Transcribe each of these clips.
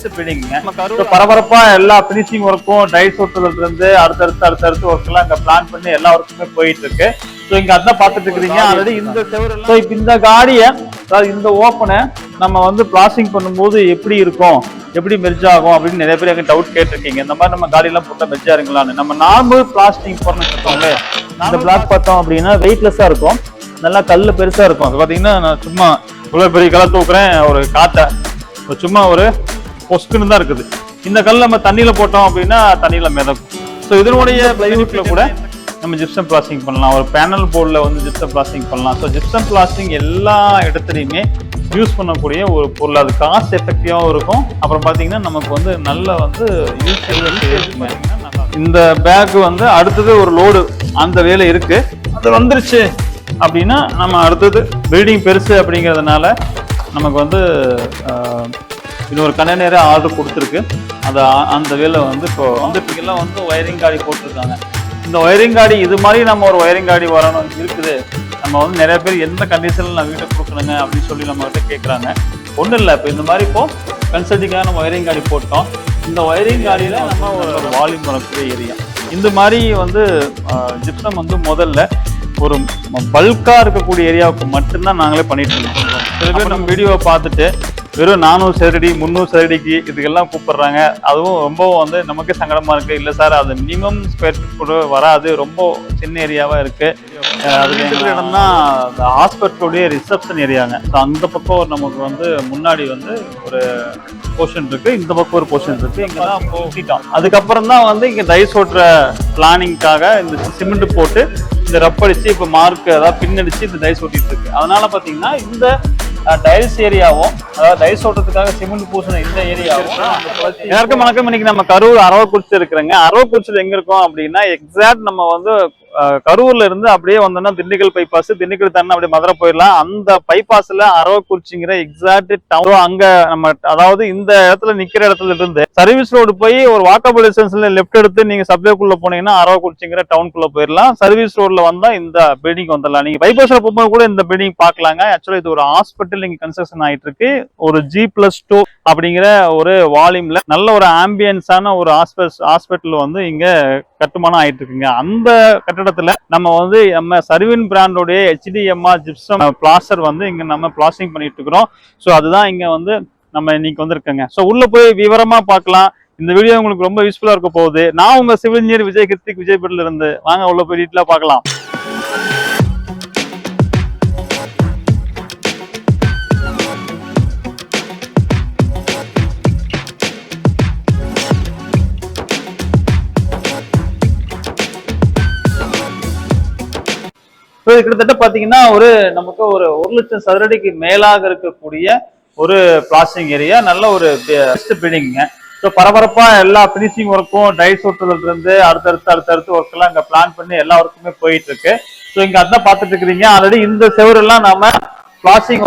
Best பில்டிங்க பரபரப்பா எல்லா பினிஷிங் ஒர்க்கும் டைஸ் ஒட்டுறதுல இருந்து அடுத்தடுத்து அடுத்தடுத்து ஒர்க் எல்லாம் இங்க பிளான் பண்ணி எல்லா ஒர்க்குமே போயிட்டு இருக்கு ஸோ இங்க அதான் பார்த்துட்டு இருக்கிறீங்க. ஆல்ரெடி இந்த செவரு ஸோ இப்போ இந்த காடியை அதாவது இந்த ஓப்பனை நம்ம வந்து பிளாஸ்டிங் பண்ணும்போது எப்படி இருக்கும்? எப்படி மெர்ஜ் ஆகும்? அப்படின்னு நிறைய பேர் எனக்கு டவுட் கேட்டிருக்கீங்க. இந்த மாதிரி நம்ம காடியெல்லாம் போட்டால் மெர்ஜ் ஆயிருங்களான்னு. நம்ம நார்மல் பிளாஸ்டிங் போறோம்னு வச்சுக்கோங்களே இந்த பிளாக் பார்த்தோம் அப்படின்னா வெயிட்லெஸ்ஸாக இருக்கும். நல்லா கல் பெருசா இருக்கும். அது பார்த்தீங்கன்னா நான் சும்மா இவ்வளோ பெரிய கலை தூக்குறேன் ஒரு காற்றை சும்மா ஒரு பொஸ்குன்னு தான் இருக்குது. இந்த கல் நம்ம தண்ணியில போட்டோம் அப்படின்னா தண்ணியில மிதக்கும். ஸோ இதனுடைய பிளைவுட்ல கூட நம்ம ஜிப்சம் பிளாஸ்டிங் பண்ணலாம். ஒரு பேனல் போர்டில் வந்து ஜிப்சம் பிளாஸ்டிங் பண்ணலாம். ஸோ ஜிப்சம் பிளாஸ்டிங் எல்லா இடத்துலையுமே யூஸ் பண்ணக்கூடிய ஒரு பொருள். அது காஸ்ட் எஃபெக்டிவாகவும் இருக்கும். அப்புறம் பார்த்தீங்கன்னா நமக்கு வந்து நல்ல வந்து யூஸ் இந்த பேக் வந்து அடுத்தது ஒரு லோடு அந்த வேலை இருக்கு. அது வந்துருச்சு அப்படின்னா நம்ம அடுத்தது பில்டிங் பெருசு அப்படிங்கிறதுனால நமக்கு வந்து இன்னொரு கண்டெய்னரே ஆர்டர் கொடுத்துருக்கு. ஆ- அந்த வேலை வந்து இப்போ வந்து இப்போலாம் வந்து ஒயரிங் காடி போட்டிருக்காங்க. இந்த ஒயரிங் காடி இது மாதிரி நம்ம ஒரு ஒயரிங் காடி வரணும் இருக்குது. நம்ம வந்து நிறைய பேர் எந்த கண்டிஷனில் நான் வீட்டை கொடுக்கணுங்க அப்படின்னு சொல்லி நம்ம கிட்ட கேட்குறாங்க ஒன்றும் இல்லை இப்போ இந்த மாதிரி இப்போ கன்சல்டிங்காக நம்ம ஒயரிங் காடி போட்டோம். இந்த ஒயரிங் காடியில் நம்ம ஒரு வால்யூம் வரக்கூடிய ஏரியா இந்த மாதிரி வந்து ஜிப்சம் வந்து முதல்ல ஒரு பல்கா இருக்கக்கூடிய ஏரியாவுக்கு மட்டும்தான் நாங்களே பண்ணிட்டு இருக்கோம் சில பேர் நம்ம வீடியோவை பார்த்துட்டு வெறும் நானூறு சதுரடி முந்நூறு சதுரடிக்கு இதுக்கெல்லாம் கூப்பிடுறாங்க. அதுவும் ரொம்ப வந்து நமக்கு சங்கடமா இருக்கு. இல்ல சார் அது மினிமம் ஸ்கொயர் ஃபீட் கூட வராது. ரொம்ப சின்ன ஏரியாவா இருக்கு. அது அதுக்கு எங்க அந்த ஹாஸ்பிட்டலுடைய ரிசப்ஷன் ஏரியாங்க ஸோ அந்த பக்கம் நமக்கு வந்து முன்னாடி வந்து ஒரு போர்ஷன் இருக்கு. இந்த பக்கம் ஒரு போர்ஷன் இருக்கு. இங்கே தான் போட்டிட்டோம் அதுக்கப்புறம் தான் வந்து இங்க டைஸ் ஓட்டுற பிளானிங்காக இந்த சிமெண்ட் போட்டு இந்த ரப்படிச்சு இப்போ மார்க் அதாவது பின்னடிச்சு இந்த டைஸ் ஓட்டிட்டு இருக்கு. அதனால பாத்தீங்கன்னா இந்த டைல்ஸ் ஏரியாவும் அதாவது டைல்ஸ் ஓட்டுறதுக்காக சிமெண்ட் பூசின இந்த ஏரியாவும் எல்லாருக்கும் வணக்கம். இன்னைக்கு நம்ம கரூர் அரவக்குறிச்சி இருக்கிறோங்க. அரவக்குறிச்சியில் எங்க இருக்கோம் அப்படின்னா எக்ஸாக்ட் நம்ம வந்து கரூர்ல இருந்து அப்படியே வந்தோம்னா திண்டுக்கல் பைபாஸ் திண்டுக்கல் தானே அப்படியே மதுரை போயிடலாம். அந்த பைபாஸ்ல அரவக்குறிச்சிங்கிற எக்ஸாக்ட் டவுன் அங்க நம்ம அதாவது இந்த இடத்துல நிக்கிற இடத்துல இருந்து சர்வீஸ் ரோடு போய் ஒரு வாக்கபிள் டிஸ்டன்ஸ்ல லெஃப்ட் எடுத்து நீங்க சப்வேக்குள்ள போனீங்கன்னா அரவக்குறிச்சிங்கிற டவுன்குள்ள போயிடலாம். சர்வீஸ் ரோட்ல வந்தா இந்த பில்டிங் வந்துடலாம். நீங்க பைபாஸ்ல போகும்போது கூட இந்த பில்டிங் பாக்கலாங்க ஆக்சுவலா இது ஒரு ஹாஸ்பிட்டல் இங்க கன்ஸ்ட்ரக்ஷன் ஆயிட்டு இருக்கு ஒரு ஜி பிளஸ் டூ அப்படிங்கிற ஒரு வால்யூம்ல நல்ல ஒரு ஆம்பியன்ஸான ஒரு ஹாஸ்பிட்டல் வந்து இங்க கட்டுமானம் ஆயிட்டு இருக்குங்க. அந்த கட்டடத்துல நம்ம வந்து நம்ம சர்வின் பிராண்டோடைய H D M R gypsum plaster வந்து இங்க நம்ம பிளாஸ்டிங் பண்ணிட்டு இருக்கிறோம். ஸோ அதுதான் இங்க வந்து நம்ம இன்னைக்கு வந்திருக்கோங்க. ஸோ உள்ள போய் விவரமா பார்க்கலாம். இந்த வீடியோ உங்களுக்கு ரொம்ப யூஸ்ஃபுல்லா இருக்க போகுது. நான் உங்க சிவில் இன்ஜினியர் விஜய் கிருத்திக் விஜய்பேட்ல இருந்து. வாங்க உள்ள போய் டீட்டெயிலா பார்க்கலாம். இது கிட்டத்தட்ட பாத்தீங்கன்னா ஒரு நமக்கு ஒரு ஒரு லட்சம் சதுரடிக்கு மேலாக இருக்கக்கூடிய ஒரு பிளாஸ்டிங் ஏரியா நல்ல ஒரு பெஸ்ட் பில்டிங்க ஸோ பரபரப்பா எல்லா பினிஷிங் ஒர்க்கும் டைஸ் ஒட்டுறதுல இருந்து அடுத்தடுத்து அடுத்தடுத்து ஒர்க் எல்லாம் இங்க பிளான் பண்ணி எல்லா ஒர்க்குமே போயிட்டு இருக்கு ஸோ இங்க அதான் பார்த்துட்டு இருக்கிறீங்க. ஆல்ரெடி இந்த செவரெல்லாம் நாம பிளாஸ்டிங்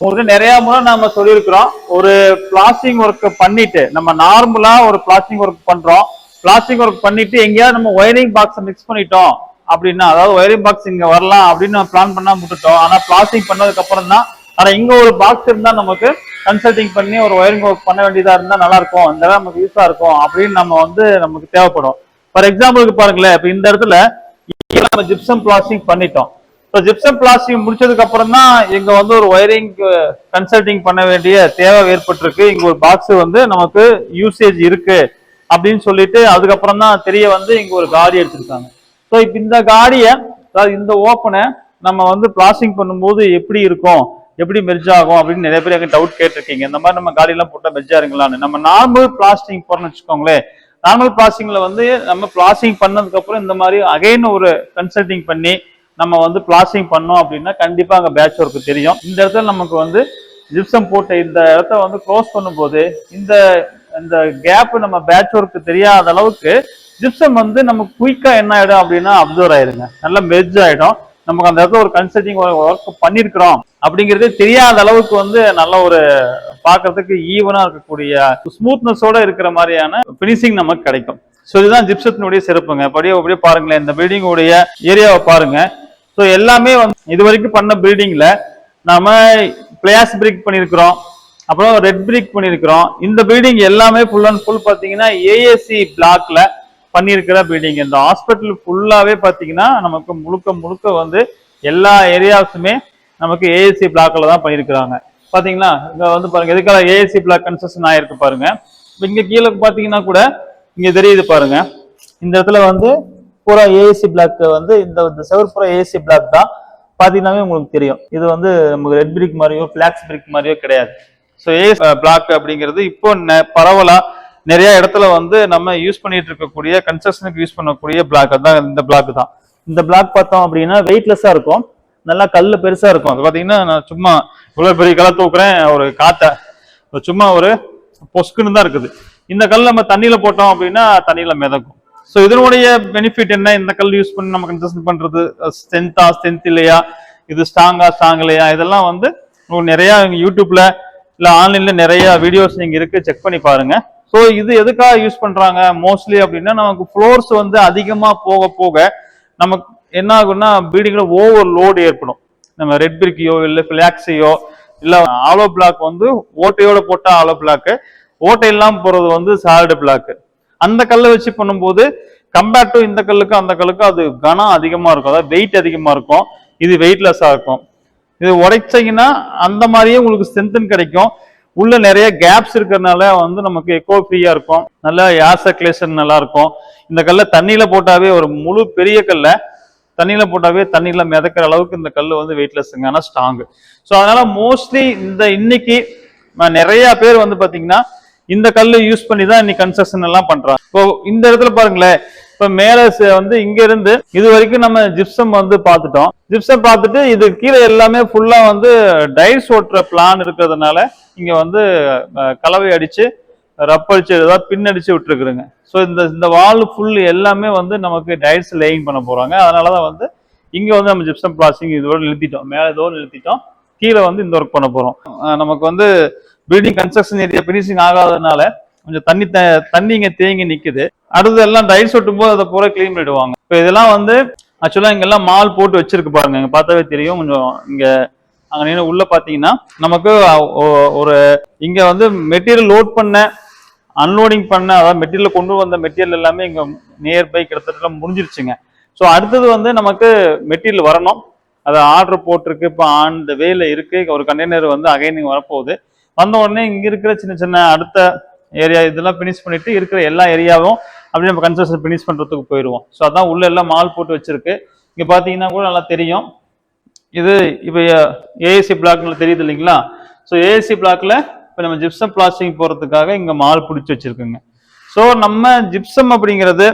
உங்களுக்கு நிறைய முறை நாம சொல்லியிருக்கிறோம். ஒரு பிளாஸ்டிங் ஒர்க் பண்ணிட்டு நம்ம நார்மலா ஒரு பிளாஸ்டிங் ஒர்க் பண்றோம். பிளாஸ்டிக் ஒர்க் பண்ணிட்டு எங்கேயாவது நம்ம ஒயரிங் பாக்ஸ் மிக்ஸ் பண்ணிட்டோம். அப்படின்னா அதாவது ஒயரிங் பாக்ஸ் இங்க வரலாம் அப்படின்னு பிளான் பண்ணா விட்டுட்டோம் ஆனா பிளாஸ்டிக் பண்ணதுக்கு அப்புறம் தான் ஆனா இங்க ஒரு பாக்ஸ் இருந்தா நமக்கு கன்சல்டிங் பண்ணி ஒரு ஒயரிங் ஒர்க் பண்ண வேண்டியதா இருந்தா நல்லா இருக்கும். இந்த இடம் நமக்கு யூஸா இருக்கும் அப்படின்னு நம்ம வந்து நமக்கு தேவைப்படும். ஃபார் எக்ஸாம்பிளுக்கு பாருங்களேன் இப்ப இந்த இடத்துல நம்ம ஜிப்சம் பிளாஸ்டிக் பண்ணிட்டோம். இப்போ ஜிப்சம் பிளாஸ்டிக் முடிச்சதுக்கு அப்புறம் தான் இங்க வந்து ஒரு ஒயரிங் கன்சல்டிங் பண்ண வேண்டிய தேவை ஏற்பட்டிருக்கு. இங்க ஒரு பாக்ஸ் வந்து நமக்கு யூசேஜ் இருக்கு அப்படின்னு சொல்லிட்டு அதுக்கப்புறம் தான் தெரிய வந்து இங்க ஒரு காடி எடுத்திருக்காங்க ஸோ இப்போ இந்த காடியை அதாவது இந்த ஓப்பனை நம்ம வந்து ப்ராசிங் பண்ணும்போது எப்படி இருக்கும்? எப்படி மெர்ஜ் ஆகும்? அப்படின்னு நிறைய பேர் எனக்கு டவுட் கேட்டிருக்கீங்க. இந்த மாதிரி நம்ம காடியெல்லாம் போட்டால் மெர்ஜ் ஆகுங்களான்னு நம்ம நார்மல் பிளாஸ்டிங் போறோம்னு வச்சுக்கோங்களேன். நார்மல் பிளாஸ்டிங்ல வந்து நம்ம பிளாஸ்டிங் பண்ணதுக்கப்புறம் இந்த மாதிரி அகைன் ஒரு கன்சல்டிங் பண்ணி நம்ம வந்து பிளாஸ்டிங் பண்ணோம் அப்படின்னா கண்டிப்பாக அங்கே பேட்ச் ஒர்க்கு தெரியும். இந்த இடத்துல நமக்கு வந்து ஜிப்சம் போட்ட இந்த இடத்த வந்து க்ளோஸ் பண்ணும்போது இந்த இந்த கேப் நம்ம பேட்ச் ஒர்க்கு தெரியாத அளவுக்கு ஜிப்சம் வந்து நம்ம குயிக்கா என்ன ஆயிடும் அப்படின்னா அப்சர்வ் ஆயிருங்க. நல்லா மெர்ஜ் ஆயிடும். நமக்கு அந்த இடத்துல ஒரு கன்சல்டிங் ஒர்க் பண்ணிருக்கிறோம் அப்படிங்கிறதே தெரியாத அளவுக்கு வந்து நல்ல ஒரு பாக்குறதுக்கு ஈவனா இருக்கக்கூடிய ஸ்மூத்னஸோட இருக்கிற மாதிரியான பினிஷிங் நமக்கு கிடைக்கும். ஸோ இதுதான் ஜிப்சத்தினுடைய சிறப்புங்க. அப்படியே அப்படியே பாருங்களேன். இந்த பில்டிங்குடைய ஏரியாவை பாருங்க. ஸோ எல்லாமே வந்து இது வரைக்கும் பண்ண பில்டிங்ல நம்ம பிளேஸ் பிரிக் பண்ணியிருக்கிறோம் அப்புறம் ரெட் பிரிக் பண்ணியிருக்கிறோம் இந்த பில்டிங் எல்லாமே ஃபுல் அண்ட் ஃபுல் பார்த்தீங்கன்னா ஏஏசி பிளாக்ல பண்ணியிருக்கிற பில்டிங் இந்த ஹாஸ்பிட்டல் ஃபுல்லாகவே பார்த்தீங்கன்னா நமக்கு முழுக்க முழுக்க வந்து எல்லா ஏரியாஸுமே நமக்கு ஏஏசி பிளாக்கில் தான் பண்ணியிருக்கிறாங்க பார்த்தீங்களா? இங்கே வந்து பாருங்க எதுக்காக ஏஏசி பிளாக் கன்ஸ்ட்ரக்ஷன் ஆயிருக்கு பாருங்க. இப்போ இங்கே கீழே பார்த்தீங்கன்னா கூட இங்கே தெரியுது பாருங்க. இந்த இடத்துல வந்து பூரா ஏஎஸ்சி பிளாக் வந்து இந்த இந்த செவர் பூரா ஏசி பிளாக் தான். பார்த்தீங்கன்னாவே உங்களுக்கு தெரியும். இது வந்து நமக்கு ரெட் பிரிக் மாதிரியோ பிளாக்ஸ் பிரிக் மாதிரியோ கிடையாது. ஸோ ஏஎஸ் பிளாக் அப்படிங்கிறது இப்போ பரவலாக நிறைய இடத்துல வந்து நம்ம யூஸ் பண்ணிட்டு இருக்கக்கூடிய கன்ஸ்ட்ரக்ஷனுக்கு யூஸ் பண்ணக்கூடிய பிளாக் தான் இந்த பிளாக் தான். இந்த பிளாக் பார்த்தோம் அப்படின்னா வெயிட்லெஸ்ஸா இருக்கும். நல்லா கல்லு பெருசா இருக்கும். அது பாத்தீங்கன்னா நான் சும்மா இவ்வளவு பெரிய கலை தூக்குறேன் ஒரு காத்தை சும்மா ஒரு பொஸ்குன்னு தான் இருக்குது. இந்த கல் நம்ம தண்ணியில போட்டோம் அப்படின்னா தண்ணியில மிதக்கும். ஸோ இதனுடைய பெனிஃபிட் என்ன? இந்த கல் யூஸ் பண்ணி நம்ம கன்ஸ்ட்ரக்ஷன் பண்றது ஸ்ட்ரென்த்தா ஸ்ட்ரென்த் இல்லையா? இது ஸ்ட்ராங்கா ஸ்ட்ராங் இல்லையா? இதெல்லாம் வந்து நிறையா நிறைய யூடியூப்ல இல்லை ஆன்லைன்ல நிறைய வீடியோஸ் நீங்க இருக்கு. செக் பண்ணி பாருங்க. ஸோ இது எதுக்காக யூஸ் பண்றாங்க? மோஸ்ட்லி அப்படின்னா நமக்கு ஃப்ளோர்ஸ் வந்து அதிகமா போக போக நமக்கு என்ன ஆகும்னா பில்டிங்ல ஓவர் லோடு ஏற்படும். நம்ம ரெட் பிரிக்கையோ இல்லை பிளாக்ஸையோ இல்லை ஆலோ பிளாக் வந்து ஓட்டையோட போட்ட ஆலோ பிளாக்கு ஓட்டை இல்லாமல் போகிறது வந்து சாலிடு பிளாக்கு அந்த கல்லை வச்சு பண்ணும்போது கம்பேர்ட் டு இந்த கல்லுக்கும் அந்த கல்லுக்கும் அது கனம் அதிகமாக இருக்கும். அதாவது வெயிட் அதிகமாக இருக்கும். இது வெயிட்லெஸ்ஸாக இருக்கும். இது உடைச்சீங்கன்னா அந்த மாதிரியே உங்களுக்கு ஸ்ட்ரென்த்தன் கிடைக்கும். உள்ள நிறைய கேப்ஸ் இருக்கிறதுனால வந்து நமக்கு எக்கோ ஃப்ரீயா இருக்கும். நல்லா ஏர் சர்க்குலேஷன் நல்லா இருக்கும். இந்த கல்லை தண்ணியில போட்டாவே ஒரு முழு பெரிய கல்லை தண்ணியில போட்டாவே தண்ணியில மிதக்கிற அளவுக்கு இந்த கல் வந்து வெயிட்லெஸ்ங்க ஆனால் ஸ்ட்ராங்கு ஸோ அதனால மோஸ்ட்லி இந்த இன்னைக்கு நிறைய பேர் வந்து பாத்தீங்கன்னா இந்த கல் யூஸ் பண்ணி தான் இன்னைக்கு கன்ஸ்ட்ரக்ஷன் எல்லாம் பண்றாங்க. இப்போ இந்த இடத்துல பாருங்களேன். இப்ப மேல வந்து இங்க இருந்து இது வரைக்கும் நம்ம ஜிப்சம் வந்து பார்த்துட்டோம். ஜிப்சம் பார்த்துட்டு இது கீழே எல்லாமே ஃபுல்லா வந்து டைஸ் ஓட்டுற பிளான் இருக்கிறதுனால இங்கே வந்து கலவை அடித்து ரப்படிச்சு ஏதாவது பின்னடிச்சு விட்டுருக்குறோங்க ஸோ இந்த இந்த வால் ஃபுல் எல்லாமே வந்து நமக்கு டைல்ஸ் லேயிங் பண்ண போகிறாங்க அதனால தான் வந்து இங்கே வந்து நம்ம ஜிப்சம் பிளாஸ்டிங் இதோட நிறுத்திட்டோம். மேலே இதோட நிறுத்திட்டோம். கீழே வந்து இந்த ஒர்க் பண்ண போகிறோம் நமக்கு வந்து பில்டிங் கன்ஸ்ட்ரக்ஷன் ஏரியா ஃபினிஷிங் ஆகாததுனால கொஞ்சம் தண்ணி த- தண்ணி இங்கே தேங்கி நிற்குது அடுத்து எல்லாம் டைல்ஸ் ஒட்டும் போது அதை பூரா க்ளீன் பண்ணிடுவாங்க. இப்போ இதெல்லாம் வந்து ஆக்சுவலாக இங்கெல்லாம் மால் போட்டு வச்சிருக்கு பாருங்க. இங்கே பார்த்தாவே தெரியும். கொஞ்சம் இங்கே அங்க நின்று உள்ள பாத்தீங்கன்னா நமக்கு ஒரு இங்க வந்து மெட்டீரியல் லோட் பண்ண அன்லோடிங் பண்ண அதாவது மெட்டீரியல் கொண்டு வந்த மெட்டீரியல் எல்லாமே இங்க நியர் பை கிட்டத்தட்ட முடிஞ்சிருச்சுங்க. ஸோ அடுத்தது வந்து நமக்கு மெட்டீரியல் வரணும். அது ஆர்டர் போட்டிருக்கு இப்போ ஆன் த வேல இருக்கு. ஒரு கண்டெய்னர் வந்து அகைனிங் வரப்போகுது. வந்த உடனே இங்க இருக்கிற சின்ன சின்ன அடுத்த ஏரியா இதெல்லாம் ஃபினிஷ் பண்ணிட்டு இருக்கிற எல்லா ஏரியாவும் அப்படியே நம்ம கன்ஸ்ட்ரக்ஷன் ஃபினிஷ் பண்றதுக்கு போயிடுவோம். ஸோ அதான் உள்ள எல்லாம் மால் போட்டு வச்சிருக்கு. இங்க பாத்தீங்கன்னா கூட நல்லா தெரியும். இது இப்போ ஏஏசி பிளாக்ல தெரியுது இல்லைங்களா? ஸோ ஏஏசி பிளாக்ல இப்போ நம்ம ஜிப்சம் பிளாஸ்டிங் போகிறதுக்காக இங்கே மால் பிடிச்சி வச்சுருக்குங்க. ஸோ நம்ம ஜிப்சம் அப்படிங்கிறது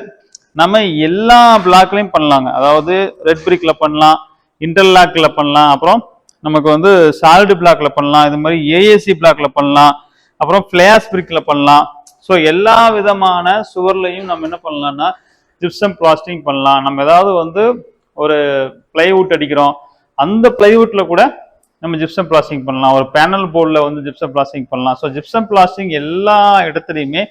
நம்ம எல்லா பிளாக்லையும் பண்ணலாங்க. அதாவது ரெட் பிரிக்கில் பண்ணலாம் இன்டர்லாக்ல பண்ணலாம் அப்புறம் நமக்கு வந்து சால்டு பிளாக்ல பண்ணலாம் இது மாதிரி ஏஏசி பிளாக்ல பண்ணலாம் அப்புறம் ஃபிளாஸ் பிரிக்ல பண்ணலாம். ஸோ எல்லா விதமான சுவர்லையும் நம்ம என்ன பண்ணலாம்னா ஜிப்சம் பிளாஸ்டிங் பண்ணலாம். நம்ம ஏதாவது வந்து ஒரு பிளைவுட் அடிக்கிறோம் அந்த பிளைவுட்ல கூட நம்ம ஜிப்சம் பிளாஸ்டிங் பண்ணலாம். ஒரு பேனல் போர்டில் வந்து ஜிப்சம் பிளாஸ்டிங் பண்ணலாம். ஸோ ஜிப்சம் பிளாஸ்டிங் எல்லா இடத்துலையுமே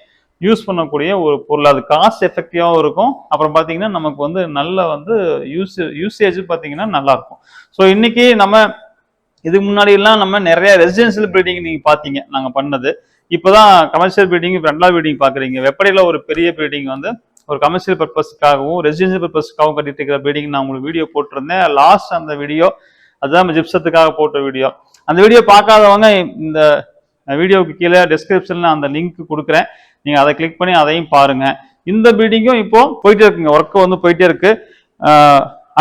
யூஸ் பண்ணக்கூடிய ஒரு பொருள். அது காஸ்ட் எஃபெக்டிவாகவும் இருக்கும். அப்புறம் பார்த்தீங்கன்னா நமக்கு வந்து நல்ல வந்து யூஸ் யூசேஜ் பார்த்தீங்கன்னா நல்லாயிருக்கும் ஸோ இன்னைக்கு நம்ம இதுக்கு முன்னாடி எல்லாம் நம்ம நிறைய ரெசிடென்சியல் பில்டிங் நீங்கள் பார்த்தீங்க நாங்கள் பண்ணது. இப்போதான் கமர்ஷியல் பில்டிங் ரெண்டாவது பில்டிங் பார்க்குறீங்க வெப்படையில் ஒரு பெரிய பில்டிங் வந்து ஒரு கமர்ஷியல் பர்பஸ்க்காகவும் ரெசிடென்சியல் பர்பஸ்க்காகவும் கட்டிட்டு இருக்கிற பில்டிங் நான் உங்களுக்கு வீடியோ போட்டிருந்தேன். லாஸ்ட் அந்த வீடியோ அதுதான் நம்ம ஜிப்சத்துக்காக போட்ட வீடியோ அந்த வீடியோ பார்க்காதவங்க இந்த வீடியோவுக்கு கீழே டிஸ்கிரிப்ஷன்ல அந்த லிங்க் கொடுக்குறேன். நீங்க அதை கிளிக் பண்ணி அதையும் பாருங்க. இந்த பில்டிங்கும் இப்போ போயிட்டே இருக்குங்க. ஒர்க்கு வந்து போயிட்டே இருக்கு.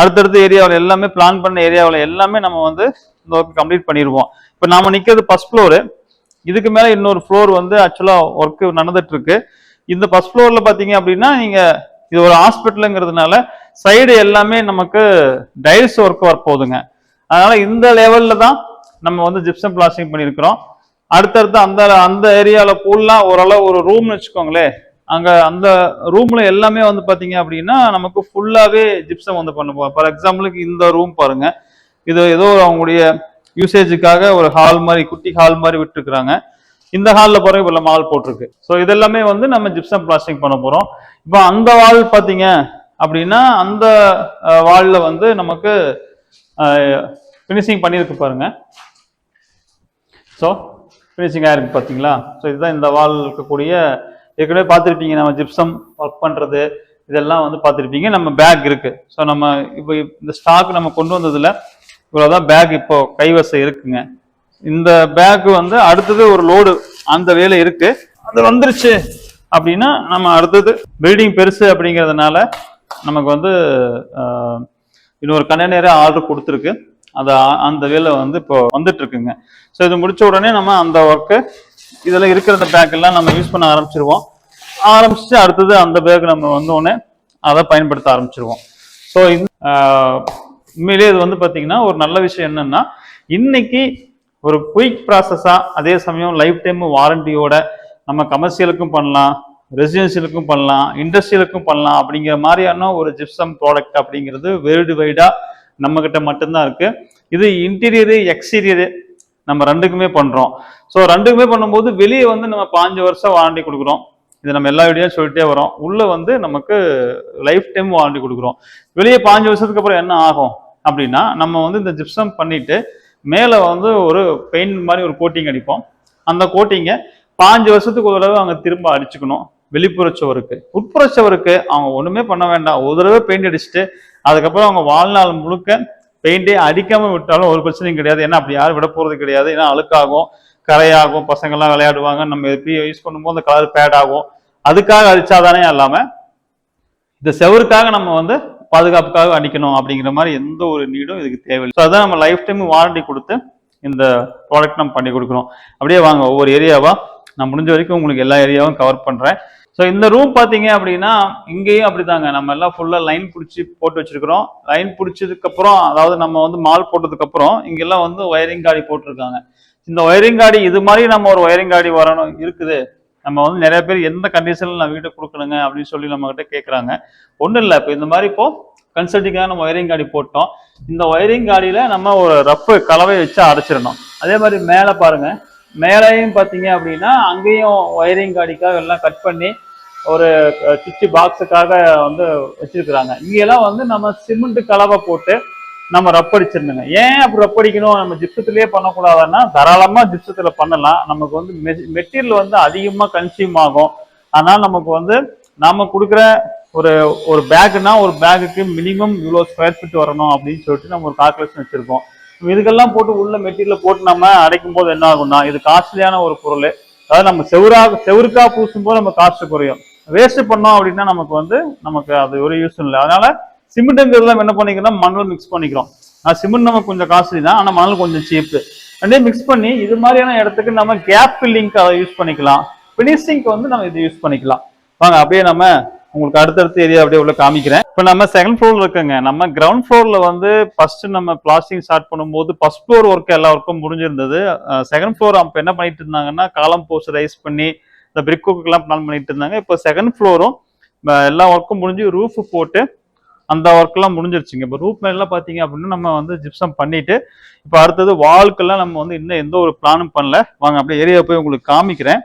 அடுத்தடுத்த ஏரியாவில் எல்லாமே பிளான் பண்ண ஏரியாவில் எல்லாமே நம்ம வந்து இந்த ஒர்க் கம்ப்ளீட் பண்ணிடுவோம். இப்போ நாம நிற்கிறது ஃபர்ஸ்ட் ஃப்ளோரு இதுக்கு மேலே இன்னொரு ஃப்ளோர் வந்து ஆக்சுவலாக ஒர்க்கு நடந்துட்டு இருக்கு. இந்த ஃபர்ஸ்ட் ஃப்ளோர்ல பாத்தீங்க அப்படின்னா நீங்க இது ஒரு ஹாஸ்பிட்டலுங்கிறதுனால சைடு எல்லாமே நமக்கு டைல்ஸ் ஒர்க் வரப்போகுதுங்க. அதனால இந்த லெவல்ல தான் நம்ம வந்து ஜிப்சம் பிளாஸ்டிங் பண்ணியிருக்கிறோம். அடுத்தடுத்து அந்த அந்த ஏரியாவில் ஃபுல்லாக ஓரளவு ஒரு ரூம்னு வச்சுக்கோங்களேன் அங்கே அந்த ரூம்ல எல்லாமே வந்து பார்த்தீங்க அப்படின்னா நமக்கு ஃபுல்லாகவே ஜிப்சம் வந்து பண்ணுவோம் ஃபார் எக்ஸாம்பிளுக்கு இந்த ரூம் பாருங்கள் இது ஏதோ அவங்களுடைய யூசேஜுக்காக ஒரு ஹால் மாதிரி குட்டி ஹால் மாதிரி விட்டுருக்குறாங்க. இந்த ஹாலில் போகிற இப்போ மால் போட்டிருக்கு. ஸோ இதெல்லாமே வந்து நம்ம ஜிப்சம் பிளாஸ்டிங் பண்ண போகிறோம் இப்போ அந்த வால் பார்த்தீங்க அப்படின்னா அந்த வாலில் வந்து நமக்கு ஃபினிஷிங் பண்ணியிருக்கு பாருங்க. ஸோ ஃபினிஷிங் ஆயிருக்கு பார்த்தீங்களா? ஸோ இதுதான் இந்த வால் இருக்கக்கூடிய ஏற்கனவே பார்த்துருப்பீங்க நம்ம ஜிப்சம் ஒர்க் பண்ணுறது இதெல்லாம் வந்து பார்த்துருப்பீங்க. நம்ம பேக் இருக்குது ஸோ நம்ம இப்போ இந்த ஸ்டாக் நம்ம கொண்டு வந்ததில் இவ்வளோதான் பேக் இப்போ கைவசம் இருக்குங்க. இந்த பேக் வந்து அடுத்தது ஒரு லோடு அந்த வேலை இருக்கு. அது வந்துருச்சு அப்படின்னா நம்ம அடுத்தது பில்டிங் பெருசு அப்படிங்கிறதுனால நமக்கு வந்து இன்னொரு கண்டெய்னரே ஆர்டர் கொடுத்துருக்கு. அது அந்த வேலை வந்து இப்போ வந்துட்டு இருக்குங்க ஸோ இது முடிச்ச உடனே நம்ம அந்த ஒர்க்கு இதில் இருக்கிற அந்த பேக் எல்லாம் நம்ம யூஸ் பண்ண ஆரம்பிச்சிருவோம். ஆரம்பிச்சு அடுத்தது அந்த பேக் நம்ம வந்தோடனே அதை பயன்படுத்த ஆரம்பிச்சிருவோம். ஸோ உண்மையிலேயே இது வந்து பார்த்தீங்கன்னா ஒரு நல்ல விஷயம் என்னன்னா இன்னைக்கு ஒரு குயிக் ப்ராசஸாக அதே சமயம் லைஃப் டைம் வாரண்டியோட நம்ம கமர்ஷியலுக்கும் பண்ணலாம் ரெசிடென்சியலுக்கும் பண்ணலாம் இண்டஸ்ட்ரியலுக்கும் பண்ணலாம் அப்படிங்கிற மாதிரியான ஒரு ஜிப்சம் ப்ராடக்ட் அப்படிங்கிறது வேர்ல்டு வைடாக நம்மக்கிட்ட மட்டும்தான் இருக்குது இது இன்டீரியரு எக்ஸ்டீரியரு நம்ம ரெண்டுக்குமே பண்ணுறோம் ஸோ ரெண்டுக்குமே பண்ணும்போது வெளியே வந்து நம்ம பாஞ்சு வருஷம் வாரண்டி கொடுக்குறோம். இது நம்ம எல்லா வீடியோ சொல்லிட்டே வரோம். உள்ளே வந்து நமக்கு லைஃப் டைம் வாரண்டி கொடுக்குறோம். வெளியே பாஞ்சு வருஷத்துக்கு அப்புறம் என்ன ஆகும் அப்படின்னா நம்ம வந்து இந்த ஜிப்சம் பண்ணிட்டு மேலே வந்து ஒரு பெயிண்ட் மாதிரி ஒரு கோட்டிங் அடிப்போம். அந்த கோட்டிங்கை பாஞ்சு வருஷத்துக்கு ஒரு தடவை அவங்க திரும்ப அடிச்சுக்கணும். வெளிப்புற சுவருக்கு. உட்புற சுவருக்கு அவங்க ஒன்றுமே பண்ண வேண்டாம். ஒரு தடவை பெயிண்ட் அடிச்சுட்டு அதுக்கப்புறம் அவங்க வாழ்நாள் முழுக்க பெயிண்டே அடிக்காமல் விட்டாலும் ஒரு பிரச்சனையும் கிடையாது. ஏன்னா அப்படி யாரும் விட போகிறது கிடையாது. ஏன்னா அழுக்காகும் கரையாகும் பசங்கள்லாம் விளையாடுவாங்க. நம்ம எப்படி யூஸ் பண்ணும்போது அந்த கலர் பேட் ஆகும். அதுக்காக அடிச்சாதானே இல்லாமல் இந்த செவருக்காக நம்ம வந்து பாதுகாப்புக்காக அடிக்கணும் அப்படிங்கிற மாதிரி எந்த ஒரு நீடும் இதுக்கு தேவையில்லை. ஸோ அதான் நம்ம லைஃப் டைம் வாரண்டி கொடுத்து இந்த ப்ராடக்ட் நம்ம பண்ணி கொடுக்குறோம். அப்படியே வாங்க ஒவ்வொரு ஏரியாவா நான் முடிஞ்ச வரைக்கும் உங்களுக்கு எல்லா ஏரியாவும் கவர் பண்ணுறேன் ஸோ இந்த ரூம் பார்த்தீங்க அப்படின்னா இங்கேயும் அப்படிதாங்க. நம்ம எல்லாம் ஃபுல்லாக லைன் பிடிச்சி போட்டு வச்சிருக்கிறோம். லைன் பிடிச்சதுக்கப்புறம் அதாவது நம்ம வந்து மால் போட்டதுக்கப்புறம் இங்கெல்லாம் வந்து ஒயரிங் காடி போட்டிருக்காங்க. இந்த ஒயரிங் காடி இது மாதிரி நம்ம ஒரு ஒயரிங் காடி வரணும் இருக்குது. நம்ம வந்து நிறைய பேர் எந்த கண்டிஷன்ல நான் வீட்டை கொடுக்கணுங்க அப்படின்னு சொல்லி நம்ம கிட்ட கேட்குறாங்க ஒன்றும் இல்லை. இப்போ இந்த மாதிரி இப்போ கன்சல்டிங்காக நம்ம ஒயரிங் காடி போட்டோம். இந்த ஒயரிங் காடியில் நம்ம ஒரு ரப்பு கலவை வச்சு அடைச்சிடணும். அதே மாதிரி மேலே பாருங்க. மேலேயும் பார்த்தீங்க அப்படின்னா அங்கேயும் ஒயரிங் காடிக்காக எல்லாம் கட் பண்ணி ஒரு சுவிட்ச் பாக்ஸுக்காக வந்து வச்சுருக்குறாங்க. இங்கெல்லாம் வந்து நம்ம சிமெண்ட் கலவை போட்டு நம்ம ரப் அடிச்சிருந்தோங்க ஏன் அப்படி ரப் அடிக்கணும்? நம்ம ஜிப்சத்துலேயே பண்ணக்கூடாதுன்னா தாராளமாக ஜிப்சத்தில் பண்ணலாம். நமக்கு வந்து மெட்டீரியல் வந்து அதிகமாக கன்சியூம் ஆகும். ஆனால் நமக்கு வந்து நாம் கொடுக்குற ஒரு ஒரு பேக்குனா ஒரு பேக்குக்கு மினிமம் இவ்வளோ ஸ்கொயர் ஃபீட் வரணும் அப்படின்னு சொல்லிட்டு நம்ம ஒரு கால்குலேஷன் வச்சுருக்கோம். இதுக்கெல்லாம் போட்டு உள்ள மெட்டீரியல் போட்டு நம்ம அடைக்கும் போது என்ன ஆகும்னா இது காஸ்ட்லியான ஒரு பொருள். அதாவது நம்ம செவராக செவுருக்கா பூசும் போது நம்ம காஸ்ட் குறையும். வேஸ்ட் பண்ணோம் அப்படின்னா நமக்கு வந்து நமக்கு அது ஒரு யூஸ் இல்லை. அதனால சிமெண்ட்டுங்கிறதுல நம்ம என்ன பண்ணிக்கிறோம்? மணல் மிக்ஸ் பண்ணிக்கிறோம். சிமெண்ட் நம்ம கொஞ்சம் காஸ்ட்லி தான் ஆனால் மணல் கொஞ்சம் சீப்பு ரெண்டையும் மிக்ஸ் பண்ணி இது மாதிரியான இடத்துக்கு நம்ம கேப் ஃபில்லிங்க்கு அதை யூஸ் பண்ணிக்கலாம். ஃபினிஷிங்க்கு வந்து நம்ம இதை யூஸ் பண்ணிக்கலாம். வாங்க அப்படியே நம்ம உங்களுக்கு அடுத்தடுத்த ஏரியா அப்படியே உள்ள காமிக்கிறேன். இப்போ நம்ம செகண்ட் ஃப்ளோர்ல இருக்குங்க. நம்ம கிரவுண்ட் ஃப்ளோர்ல வந்து ஃபர்ஸ்ட் நம்ம பிளாஸ்டிங் ஸ்டார்ட் பண்ணும்போது ஃபர்ஸ்ட் ஃப்ளோர் ஒர்க் எல்லா ஒர்க்கும் முடிஞ்சிருந்தது செகண்ட் ஃப்ளோர் அப்போ என்ன பண்ணிட்டு இருந்தாங்கன்னா காலம் போஸ்ட் ரைஸ் பண்ணி இந்த பிரிக் ஒர்க்கெல்லாம் பிளான் பண்ணிட்டு இருந்தாங்க. இப்போ செகண்ட் ஃப்ளோரும் எல்லா ஒர்க்கும் முடிஞ்சு ரூஃப் போட்டு அந்த ஒர்க்லாம் முடிஞ்சிருச்சுங்க. இப்போ ரூப் மேலாம் பார்த்தீங்க அப்படின்னா நம்ம வந்து ஜிப்சம் பண்ணிட்டு இப்போ அடுத்தது வால்க்கெல்லாம் நம்ம வந்து இன்னும் எந்த ஒரு பிளானும் பண்ணல. வாங்க அப்படியே ஏரியா போய் உங்களுக்கு காமிக்கிறேன்.